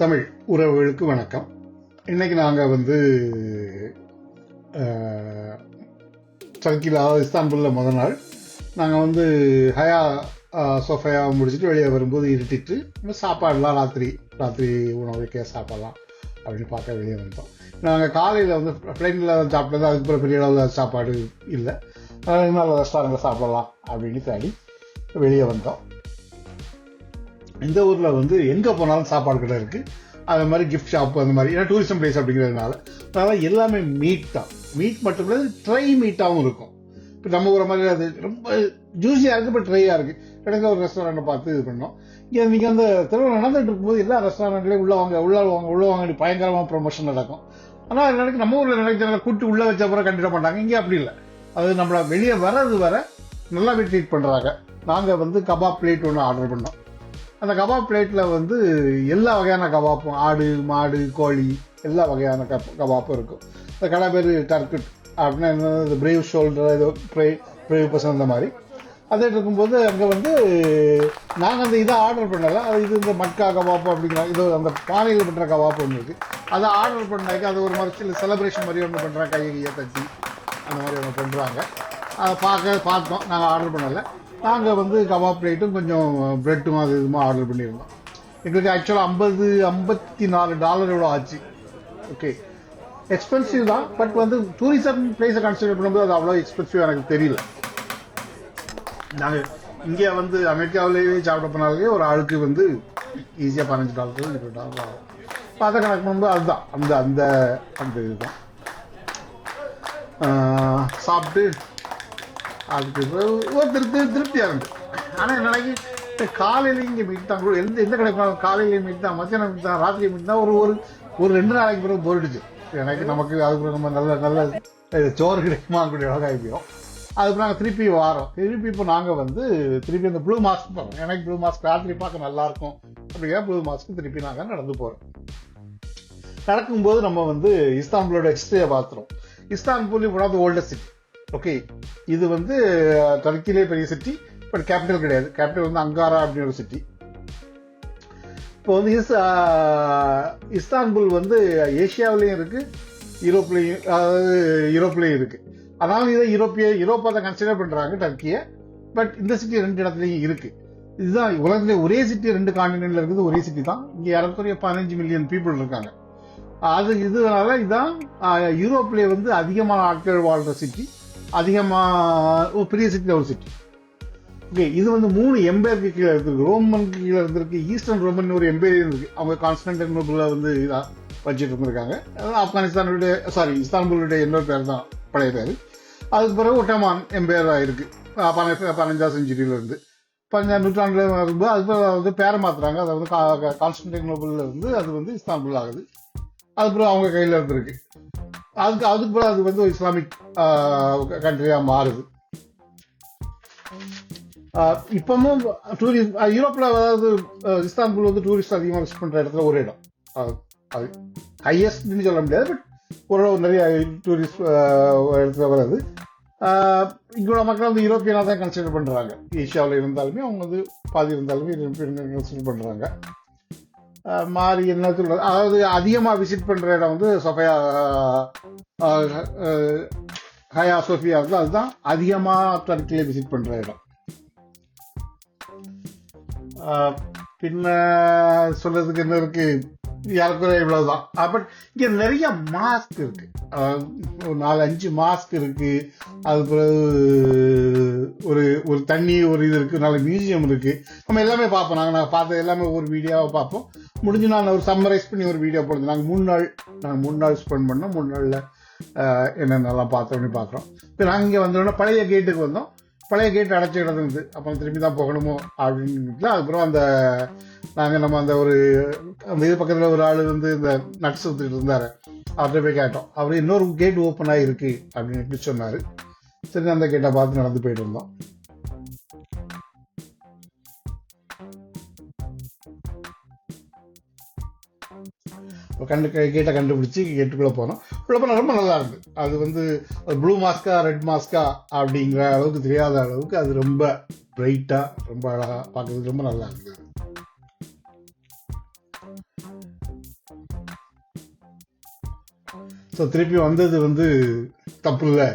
தமிழ் உறவுகளுக்கு வணக்கம். இன்னைக்கு நாங்கள் வந்து டர்க்கியில் அதாவது இஸ்தான்புல்ல முத நாள். நாங்கள் வந்து ஹயா சோஃபையாவை முடிச்சுட்டு வெளியே வரும்போது இருட்டிட்டு இன்னும் சாப்பாடுலாம் ராத்திரி ராத்திரி உணவுக்கே சாப்பிடலாம் அப்படின்னு பார்க்க வெளியே வந்தோம் நாங்கள் காலையில் வந்து ஃப்ளைட்டில் சாப்பிட்டது அதுக்கப்புறம் பெரிய அளவில் சாப்பாடு இல்லை. அதனால ரெஸ்டாரண்ட்டில் சாப்பிடலாம் அப்படின்னு தேடி வெளியே வந்தோம். இந்த ஊரில் வந்து எங்கே போனாலும் சாப்பாடு கடை இருக்குது அது மாதிரி கிஃப்ட் ஷாப் அந்த மாதிரி ஏன்னா டூரிசம் பிளேஸ் அப்படிங்கிறதுனால. அதனால் எல்லாமே மீட் தான். மீட் மட்டும் இல்லை ட்ரை மீட்டாகவும் இருக்கும். இப்போ நம்ம ஊரை மாதிரி அது ரொம்ப ஜூஸியாக இருக்குது இப்போ ட்ரையாக இருக்குது கிடைக்க ஒரு ரெஸ்டாரண்ட்டை பார்த்து இது பண்ணோம். இங்கே நீங்கள் அந்த திருவிழா நடந்துட்டு இருக்கும்போது எல்லா ரெஸ்டாரண்ட்லேயும் உள்ள வாங்க உள்ள வாங்க உள்ள வாங்க பயங்கரமாக ப்ரொமோஷன் நடக்கும். ஆனால் எனக்கு நம்ம ஊரில் நினைக்கிற கூட்டு உள்ள வச்ச அப்புறம் கண்டிப்பாக மாட்டாங்க. இங்கே அப்படி இல்லை. அது நம்மளை வெளியே வர்றது வர நல்லாவே ட்ரீட் பண்ணுறாங்க நாங்கள் வந்து கபாப் பிளேட் ஒன்று ஆர்டர் பண்ணோம். அந்த கபாப் பிளேட்டில் வந்து எல்லா வகையான கபாப்பும் ஆடு மாடு கோழி எல்லா வகையான கப் கபாப்பும் இருக்கும். இந்த கடை பேர் டர்க்குட் அப்படின்னா என்ன பிரேவ் ஷோல்டர் ஏதோ ப்ரே பிரேவ் பர்சன் அந்த மாதிரி. அதே இருக்கும்போது அங்கே வந்து நாங்கள் அந்த இதை ஆர்டர் பண்ணலை. அது இது இந்த மட்கா கபாப்பு அப்படிங்கிற இது அந்த பானையில் பண்ணுற கபாப்பு ஒன்று இருக்குது அதை ஆர்டர் பண்ணாக்க அது ஒரு மாதிரி சில செலப்ரேஷன் மாதிரி ஒன்று பண்ணுறாங்க கையை கையை தட்டி அந்த மாதிரி ஒன்று பண்ணுறாங்க அதை பார்க்க பார்த்தோம். நாங்கள் ஆர்டர் பண்ணலை. நாங்கள் வந்து கபாப் பிளேட்டும் கொஞ்சம் ப்ரெட்டும் அது இதுமா ஆர்டர் பண்ணியிருந்தோம். எங்களுக்கு ஆக்சுவலாக ஐம்பது ஐம்பத்தி நாலு டாலர் எவ்வளோ ஆச்சு. ஓகே எக்ஸ்பென்சிவ் தான் பட் வந்து டூரிசம் பிளேஸை கன்சிடர் பண்ணும்போது அது அவ்வளோ எக்ஸ்பென்சிவ் எனக்கு தெரியல. நாங்கள் இங்கே வந்து அமெரிக்காவிலேயே சாப்பிட போனாலே ஒரு ஆளுக்கு வந்து ஈஸியாக பதினஞ்சு டாலர் இருபது டாலர் ஆகும். இப்போ அதை கணக்கு பண்ணும்போது அதுதான் அந்த அந்த அந்த இதுதான். சாப்பிட்டு அதுக்கு பிறகு ஒரு திருப்தி திருப்தியாக இருந்துச்சு ஆனால் என்னைக்கு காலையில் இங்கே மீட் தான். எந்த எந்த கிடைக்கும் காலையில் மீட் தான் மத்தியானம் மீட் தான் ராத்திரி மீட் தான். ஒரு ஒரு ஒரு ரெண்டு நாளைக்கு பிறகு போயிடுச்சு எனக்கு நமக்கு அதுக்கு நம்ம நல்ல நல்ல சோறு கிடைக்குமா கூடிய அளவுக்கு அதுக்கு நாங்கள் திருப்பி வாரோம். திருப்பி இப்போ நாங்கள் வந்து திருப்பி அந்த ப்ளூ மாஸ்க் போகிறோம் எனக்கு ப்ளூ மாஸ்க் ராத்திரி பார்க்க நல்லாயிருக்கும் அப்படிங்கிற ப்ளூ மாஸ்க்கு திருப்பி நாங்கள் நடந்து போகிறோம் நடக்கும்போது நம்ம வந்து இஸ்தான்புலோட ஹிஸ்டரியை பார்த்துறோம் Istanbul one of the oldest city okay இது வந்து டர்க்கிலே பெரிய சிட்டி பட் கேபிட்டல் கிடையாது. கேபிட்டல் வந்து அங்காரா அப்படின்னு ஒரு சிட்டி இப்போ வந்து இஸ் இஸ்தான்புல் வந்து ஏஷியாவிலையும் இருக்குது யூரோப்லேயும் அதாவது யூரோப்லேயும் இருக்குது அதனால் இதை யூரோப்பிய யூரோப்பா தான் கன்சிடர் பண்ணுறாங்க டர்க்கியை பட் இந்த சிட்டி ரெண்டு இடத்துலையும் இருக்குது இதுதான் உலகத்திலே ஒரே சிட்டி ரெண்டு காண்டினென்ட்ல இருக்குது ஒரே சிட்டி தான். இங்கே ஏறக்குறைய பதினஞ்சு மில்லியன் பீப்புள் இருக்காங்க. அது இதனால இதுதான் யூரோப்லேயே வந்து அதிகமான ஆட்கள் வாழ்கிற சிட்டி அதிகமாக ஒரு பெரிய சிட்டியில் ஒரு சிட்டி ஓகே இது வந்து மூணு எம்பையருக்கு கீழே இருந்திருக்கு ரோமனுக்கு கீழே இருந்திருக்கு. ஈஸ்டர்ன் ரோமன் ஒரு எம்பையர் இருந்திருக்கு அவங்க கான்ஸ்டன்டினோபிள வந்து இதாக வச்சுட்டு இருந்திருக்காங்க ஆப்கானிஸ்தானுடைய சாரி இஸ்தான்புலுடைய இன்னொரு பேர் தான் பழைய பேர். அதுக்கு பிறகு ஒட்டமான் எம்பையராக இருக்குது பதினஞ்சாம் செஞ்சுரியிலேருந்து பதினஞ்சாம் நூற்றாண்டுல வரும்போது அது வந்து பேரை மாத்துறாங்க. அதை வந்து கான்ஸ்டன்டினோபிள்ல இருந்து அது வந்து இஸ்தான்புல் ஆகுது. அது பிறகு அவங்க கையில் இருந்திருக்கு. அதுக்கு அதுக்கு பிறகு அது வந்து இஸ்லாமிக் கண்ட்ரியாக மாறுது இப்பவும் டூரிஸ்ட் யூரோப்பில் அதாவது இஸ்தான்புல் வந்து டூரிஸ்ட் அதிகமாக விசிட் பண்ணுற இடத்துல ஒரு இடம் அது ஹையஸ்ட்னு சொல்ல முடியாது பட் ஓரளவு நிறைய டூரிஸ்ட் இடத்துல வருது இங்கோட மக்கள் வந்து யூரோப்பியனாக தான் கன்சிடர் பண்ணுறாங்க ஏஷியாவில் இருந்தாலுமே அவங்க வந்து பாதி இருந்தாலுமே கன்சிடர் பண்ணுறாங்க மாறி என்ன சொல்றது? அதாவது அதிகமாக விசிட் பண்ணுற இடம் வந்து சொஃபையா ஹயா சோஃபியா இருக்கு அதுதான் அதிகமாக டர்க்கிலே விசிட் பண்ணுற இடம். பின்ன சொல்றதுக்கு என்ன இருக்கு? யாருக்குற இவ்வளவுதான். பட் இங்க நிறைய மாஸ்க் இருக்கு. ஒரு நாலு அஞ்சு மாஸ்க் இருக்கு. அது பிறகு ஒரு ஒரு தண்ணி ஒரு இது இருக்கு. நல்ல மியூசியம் இருக்கு. நம்ம எல்லாமே பார்ப்போம். நாங்கள் நாங்கள் பார்த்த எல்லாமே ஒரு வீடியோவை பார்ப்போம். முடிஞ்சு நான் ஒரு சம்மரைஸ் பண்ணி ஒரு வீடியோ போடுது நாங்கள் மூணு நாள் நாங்கள் மூணு நாள் ஸ்பெண்ட் பண்ணோம். மூணு நாளில் என்னென்னலாம் பார்த்தோம்னு பார்க்குறோம். இப்போ நாங்கள் இங்கே வந்தோடனே பழைய கேட்டுக்கு வந்தோம். பழைய கேட் அடைச்சி கிடந்தது அப்போ அப்புறம் திரும்பி தான் போகணுமோ அப்படின்னு அதுக்கப்புறம் அந்த நாங்கள் நம்ம அந்த ஒரு அந்த இது பக்கத்தில் ஒரு ஆள் வந்து இந்த நட்ஸ் வந்துட்டு இருந்தார். அவர்கிட்ட போய் கேட்டோம். அவர் இன்னொரு கேட் ஓப்பன் ஆகிருக்கு அப்படின்னு சொன்னார். சரி அந்த கேட்டை பார்த்து நடந்து போயிட்டு இருந்தோம் கண்டு கேட்டை கண்டுபிடிச்சி கேட்டுக்குள்ளே போனோம். உள்ளே போனால் ரொம்ப நல்லா இருக்கு அது வந்து ப்ளூ மாஸ்கா ரெட் மாஸ்கா அப்படிங்கிற அளவுக்கு தெரியாத அளவுக்கு அது ரொம்ப பிரைட்டாக ரொம்ப அழகாக பார்க்கறதுக்கு ரொம்ப நல்லா இருக்குது ஸோ திருப்பி வந்தது வந்து தப்பு இல்லை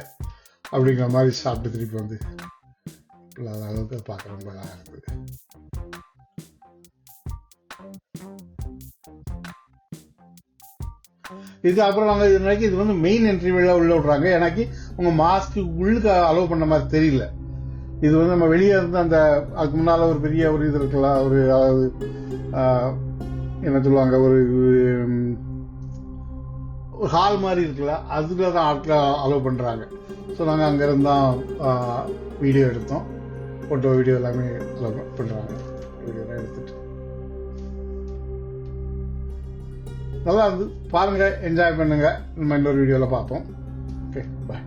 அப்படிங்கிற மாதிரி சாப்பிட்டு திருப்பி வந்து அளவுக்கு பார்க்க ரொம்ப நல்லா இருக்குது இது அப்புறம் நாங்கள் இது நினைக்கி இது வந்து மெயின் என்ட்ரிவில உள்ள விடுறாங்க. எனக்கு உங்க மாஸ்க்கு உள்ளுக்கு அலோவ் பண்ண மாதிரி தெரியல. இது வந்து நம்ம வெளியே இருந்து அந்த அதுக்கு முன்னால் ஒரு பெரிய ஒரு இது இருக்கலாம் ஒரு அதாவது என்ன சொல்லுவாங்க ஒரு ஒரு ஹால் மாதிரி இருக்குல்ல அதுல தான் ஆட்களை அலோவ் பண்ணுறாங்க ஸோ நாங்கள் அங்கேருந்து தான் வீடியோ எடுத்தோம். ஃபோட்டோ வீடியோ எல்லாமே அலோவ் பண்றாங்க. வீடியோலாம் எடுத்துகிட்டு நல்லா இருந்து பாருங்கள் என்ஜாய் பண்ணுங்கள் நம்ம இன்னொரு வீடியோவில் பார்ப்போம். Okay bye